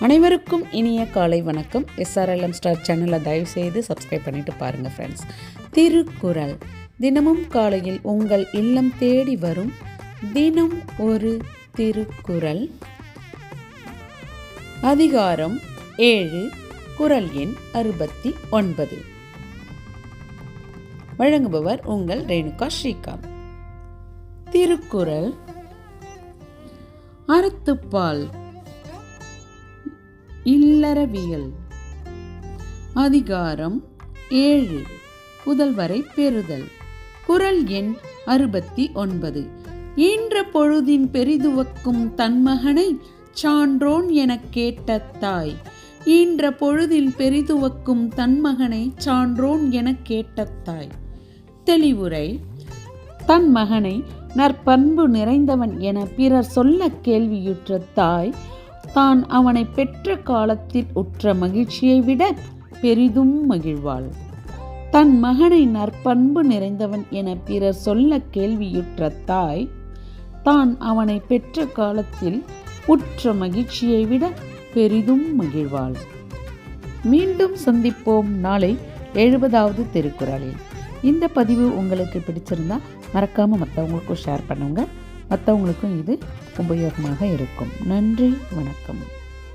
அனைவருக்கும் இனிய காலை வணக்கம். எஸ்ஆர்எல்எம் ஸ்டார் சேனலை தயவு செய்து சப்ஸ்கிரைப் பண்ணிட்டு பாருங்கள் ஃப்ரெண்ட்ஸ் திருக்குறள். தினமும் காலையில் உங்கள் இல்லம் தேடி வரும் தினம் ஒரு திருக்குறள். அதிகாரம் ஏழு குறள் எண் அறுபத்தி ஒன்பது. வழங்குபவர் உங்கள் ரேணுகா ஸ்ரீகாந்த். திருக்குறள். அறத்துப்பால். இல்லறவியல். அதிகாரம் ஏழு. புதல்வரை பெறுதல். குரல் எண் அறுபத்தி ஒன்பது. ஈன்ற பொழுதின் பெரிதுவக்கும் தன்மகனை சான்றோன் எனக் கேட்ட தாய். ஈன்ற பொழுதில் பெரிதுவக்கும் தன்மகனை சான்றோன் எனக் கேட்ட தாய். தெளிவுரை. தன் மகனை நற்பண்பு நிறைந்தவன் என பிறர் சொல்ல கேள்வியுற்ற தாய். தான் அவனை பெற்ற காலத்தில் உற்ற மகிழ்ச்சியை விட பெரிதும் மகிழ்வாள். தன் மகனை நற்பண்பு நிறைந்தவன் என பிறர் சொல்ல கேள்வியுற்ற தாய் தான் அவனை பெற்ற காலத்தில் உற்ற மகிழ்ச்சியை விட பெரிதும் மகிழ்வாள். மீண்டும் சந்திப்போம் நாளை எழுபதாவது திருக்குறளில். இந்த பதிவு உங்களுக்கு பிடிச்சிருந்தா மறக்காமல் மற்றவங்களுக்கும் ஷேர் பண்ணுங்கள் மற்றவங்களுக்கும் இது உபயோகமாக இருக்கும். நன்றி வணக்கம்.